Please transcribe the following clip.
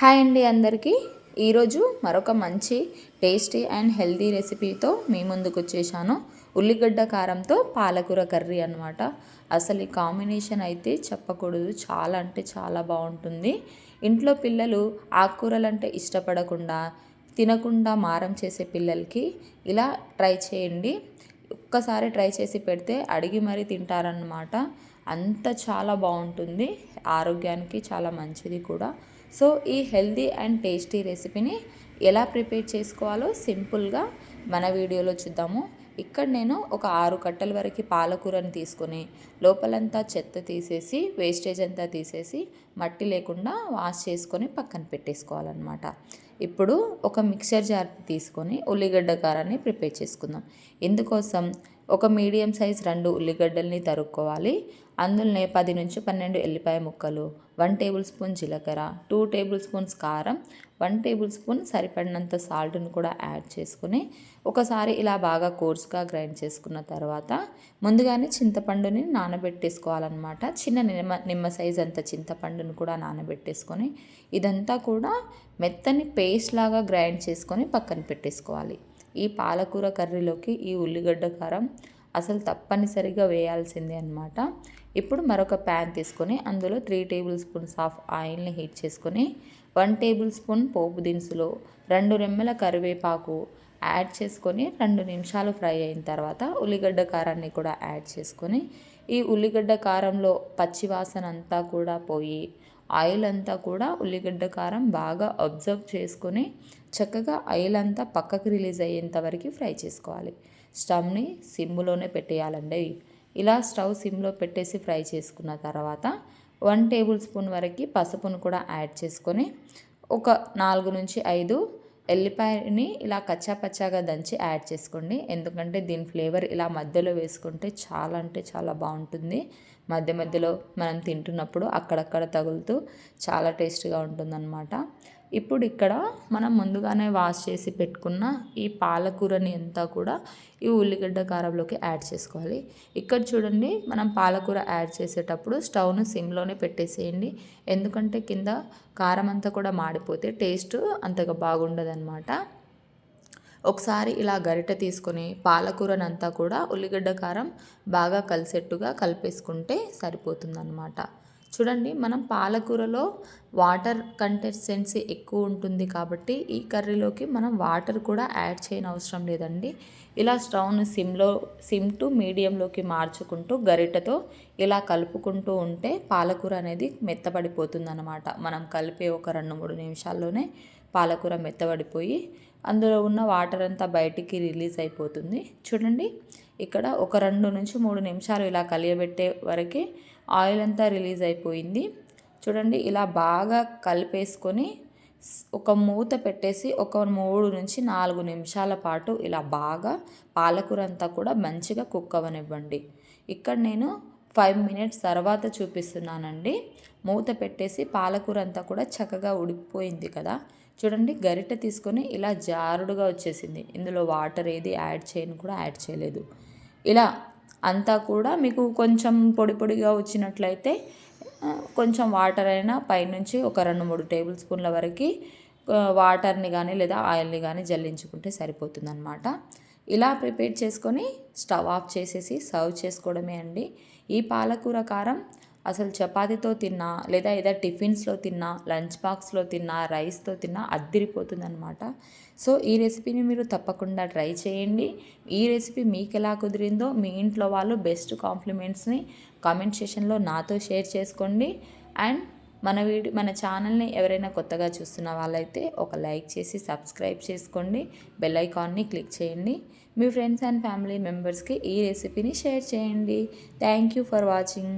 Hi అండి అందరికీ. ఈరోజు మరొక మంచి టేస్టీ అండ్ హెల్దీ రెసిపీతో మీ ముందుకు వచ్చేసాను. ఉల్లిగడ్డ కారంతో పాలకూర కర్రీ అనమాట అసలు ఈ కాంబినేషన్ అయితే చెప్పకూడదు. చాలా అంటే చాలా బాగుంటుంది. ఇంట్లో పిల్లలు ఆకుకూరలు అంటే ఇష్టపడకుండా తినకుండా మారం చేసే పిల్లలకి ఇలా ట్రై చేయండి. ఒక్కసారి ట్రై చేసి పెడితే అడిగి మరీ తింటారనమాట అంత చాలా బాగుంటుంది. ఆరోగ్యానికి చాలా మంచిది కూడా. సో ఈ హెల్దీ అండ్ టేస్టీ రెసిపీని ఎలా ప్రిపేర్ చేసుకోవాలో సింపుల్గా మన వీడియోలో చూద్దాము. ఇక్కడ నేను ఒక ఆరు కట్టల వరకు పాలకూరని తీసుకొని లోపలంతా చెత్త తీసేసి వేస్టేజ్ అంతా తీసేసి మట్టి లేకుండా వాష్ చేసుకొని పక్కన పెట్టేసుకోవాలన్నమాట. ఇప్పుడు ఒక మిక్సర్ జార్ తీసుకొని ఉల్లిగడ్డ కారాన్ని ప్రిపేర్ చేసుకుందాం. ఇందుకోసం ఒక మీడియం సైజ్ రెండు ఉల్లిగడ్డల్ని తరుక్కోవాలి. అందులోనే పది నుంచి పన్నెండు ఎల్లిపాయ ముక్కలు వన్ టేబుల్ స్పూన్ జీలకర్ర టూ టేబుల్ స్పూన్స్ కారం వన్ టేబుల్ స్పూన్ సరిపడినంత సాల్ట్ని కూడా యాడ్ చేసుకుని ఒకసారి ఇలా బాగా కోర్స్గా గ్రైండ్ చేసుకున్న తర్వాత ముందుగానే చింతపండుని నానబెట్టేసుకోవాలన్నమాట. చిన్న నిమ్మ నిమ్మ సైజ్ అంత చింతపండుని కూడా నానబెట్టేసుకొని ఇదంతా కూడా మెత్తని పేస్ట్ లాగా గ్రైండ్ చేసుకొని పక్కన పెట్టేసుకోవాలి. ఈ పాలకూర కర్రీలోకి ఈ ఉల్లిగడ్డ కారం అసలు తప్పనిసరిగా వేయాల్సిందే అనమాట ఇప్పుడు మరొక ప్యాన్ తీసుకొని అందులో త్రీ టేబుల్ స్పూన్స్ ఆఫ్ ఆయిల్ని హీట్ చేసుకొని వన్ టేబుల్ స్పూన్ పోపు దినుసులు రెండు రెమ్మల కరివేపాకు యాడ్ చేసుకొని రెండు నిమిషాలు ఫ్రై అయిన తర్వాత ఉల్లిగడ్డ కారాన్ని కూడా యాడ్ చేసుకొని ఈ ఉల్లిగడ్డ కారంలో పచ్చివాసన అంతా కూడా పోయి ఆయిల్ అంతా కూడా ఉల్లిగడ్డ కారం బాగా అబ్జర్వ్ చేసుకొని చక్కగా ఆయిల్ అంతా పక్కకి రిలీజ్ అయ్యేంత వరకు ఫ్రై చేసుకోవాలి. స్టవ్ని సిమ్లోనే పెట్టేయాలండి. ఇలా స్టవ్ సిమ్లో పెట్టేసి ఫ్రై చేసుకున్న తర్వాత వన్ టేబుల్ స్పూన్ వరకు పసుపును కూడా యాడ్ చేసుకొని ఒక నాలుగు నుంచి ఐదు ఎల్లిపాయని ఇలా కచ్చా పచ్చాగా దంచి యాడ్ చేసుకోండి. ఎందుకంటే దీని ఫ్లేవర్ ఇలా మధ్యలో వేసుకుంటే చాలా అంటే చాలా బాగుంటుంది. మధ్య మధ్యలో మనం తింటున్నప్పుడు అక్కడక్కడ తగులుతూ చాలా టేస్ట్గా ఉంటుందన్నమాట. ఇప్పుడు ఇక్కడ మనం ముందుగానే వాష్ చేసి పెట్టుకున్న ఈ పాలకూరని అంతా కూడా ఈ ఉల్లిగడ్డ కారంలోకి యాడ్ చేసుకోవాలి. ఇక్కడ చూడండి మనం పాలకూర యాడ్ చేసేటప్పుడు స్టవ్ను సిమ్లోనే పెట్టేసేయండి. ఎందుకంటే కింద కారం అంతా కూడా మాడిపోతే టేస్ట్ అంతగా బాగుండదన్నమాట. ఒకసారి ఇలా గరిటె తీసుకొని పాలకూరనంతా కూడా ఉల్లిగడ్డ కారం బాగా కలిసేట్టుగా కలిపేసుకుంటే సరిపోతుందన్నమాట. చూడండి మనం పాలకూరలో వాటర్ కంటెన్సెన్సీ ఎక్కువ ఉంటుంది కాబట్టి ఈ కర్రీలోకి మనం వాటర్ కూడా యాడ్ చేయని అవసరం లేదండి. ఇలా స్టవ్ను సిమ్లో సిమ్ టు మీడియంలోకి మార్చుకుంటూ గరిటెతో ఇలా కలుపుకుంటూ ఉంటే పాలకూర అనేది మెత్తబడిపోతుంది అనమాట మనం కలిపే ఒక రెండు మూడు నిమిషాల్లోనే పాలకూర మెత్తబడిపోయి అందులో ఉన్న వాటర్ అంతా బయటికి రిలీజ్ అయిపోతుంది. చూడండి ఇక్కడ ఒక రెండు నుంచి మూడు నిమిషాలు ఇలా కలియబెట్టే వరకే ఆయిల్ అంతా రిలీజ్ అయిపోయింది. చూడండి ఇలా బాగా కలిపేసుకొని ఒక మూత పెట్టేసి ఒక మూడు నుంచి నాలుగు నిమిషాల పాటు ఇలా బాగా పాలకూర అంతా కూడా మంచిగా కుక్ అవ్వనివ్వండి. ఇక్కడ నేను ఫైవ్ మినిట్స్ తర్వాత చూపిస్తున్నానండి. మూత పెట్టేసి పాలకూర అంతా కూడా చక్కగా ఉడికిపోయింది కదా. చూడండి గరిటె తీసుకొని ఇలా జారుడుగా వచ్చేసింది. ఇందులో వాటర్ ఏది యాడ్ చేయని కూడా యాడ్ చేయలేదు. ఇలా అంతా కూడా మీకు కొంచెం పొడి పొడిగా వచ్చినట్లయితే కొంచెం వాటర్ అయినా పైనుంచి ఒక రెండు మూడు టేబుల్ స్పూన్ల వరకు వాటర్ని కానీ లేదా ఆయిల్ని కానీ జల్లించుకుంటే సరిపోతుందన్నమాట. ఇలా ప్రిపేర్ చేసుకొని స్టవ్ ఆఫ్ చేసేసి సర్వ్ చేసుకోవడమే అండి. ఈ పాలకూర కారం అసలు చపాతీతో తిన్నా లేదా ఏదో టిఫిన్స్లో తిన్నా లంచ్ బాక్స్లో తిన్నా రైస్తో తిన్నా అద్దిరిపోతుందనమాట సో ఈ రెసిపీని మీరు తప్పకుండా ట్రై చేయండి. ఈ రెసిపీ మీకు ఎలా కుదిరిందో మీ ఇంట్లో వాళ్ళు బెస్ట్ కాంప్లిమెంట్స్ని కామెంట్ సెషన్లో నాతో షేర్ చేసుకోండి. అండ్ మన వీడియో మన ఛానల్ని ఎవరైనా కొత్తగా చూస్తున్న వాళ్ళైతే ఒక లైక్ చేసి సబ్స్క్రైబ్ చేసుకోండి. బెల్ ఐకాన్ని క్లిక్ చేయండి. మీ ఫ్రెండ్స్ అండ్ ఫ్యామిలీ మెంబర్స్కి ఈ రెసిపీని షేర్ చేయండి. Thank you for watching.